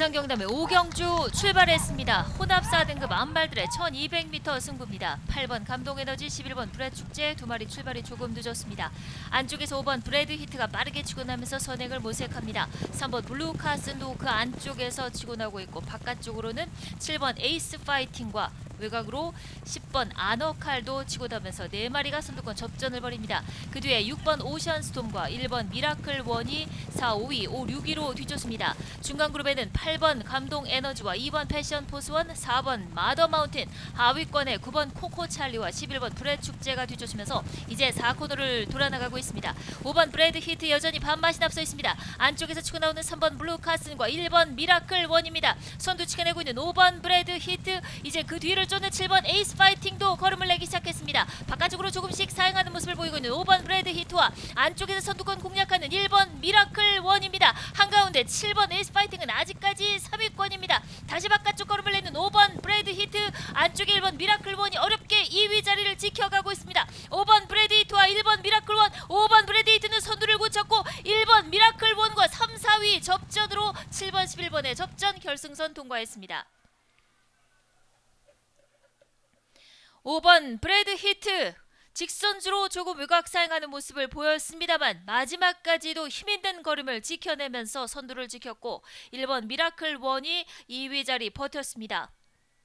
부산 경남의 오경주 출발했습니다. 혼합 4등급 안발들의 1200m 승부입니다. 8번 감동에너지 11번 브레축제 두 마리 출발이 조금 늦었습니다. 안쪽에서 5번 브레드 히트가 빠르게 치고 나면서 선행을 모색합니다. 3번 블루카슨도 그 안쪽에서 치고 나오고 있고 바깥쪽으로는 7번 에이스 파이팅과 외곽으로 10번 아너칼도 치고 나면서 네 마리가 선두권 접전을 벌입니다. 그 뒤에 6번 오션스톰과 1번 미라클 원이 4, 5위, 5, 6위로 뒤쫓습니다. 중간 그룹에는 8번 감동 에너지와 2번 패션 포스원, 4번 마더 마운틴, 하위권에 9번 코코 찰리와 11번 브레드 축제가 뒤쫓으면서 이제 4코너를 돌아나가고 있습니다. 5번 브레드 히트 여전히 반맛이 앞서 있습니다. 안쪽에서 치고 나오는 3번 블루 카슨과 1번 미라클 원입니다. 선두 치켜내고 있는 5번 브레드 히트 이제 그 뒤를 쫓는 7번 에이스 파이팅도 걸음을 내기 시작했습니다. 바깥쪽으로 조금씩 사용하는 모습을 보이고 있는 5번 브레드 히트와 안쪽에서 선두권 공략하는 1번 미라클 원입니다. 한가운데 7번 에이스 파이팅은 아직까지 3위권입니다. 다시 바깥쪽 걸음을 내는 5번 브레드 히트 안쪽에 1번 미라클 원이 어렵게 2위 자리를 지켜가고 있습니다. 5번 브레드 히트와 1번 미라클 원 5번 브레드 히트는 선두를 굳혔고 1번 미라클 원과 3, 4위 접전으로 7번 11번의 접전 결승선 통과했습니다. 5번 브레드 히트 직선주로 조금 외곽 사용하는 모습을 보였습니다만 마지막까지도 힘있는 걸음을 지켜내면서 선두를 지켰고 1번 미라클 원이 2위 자리 버텼습니다.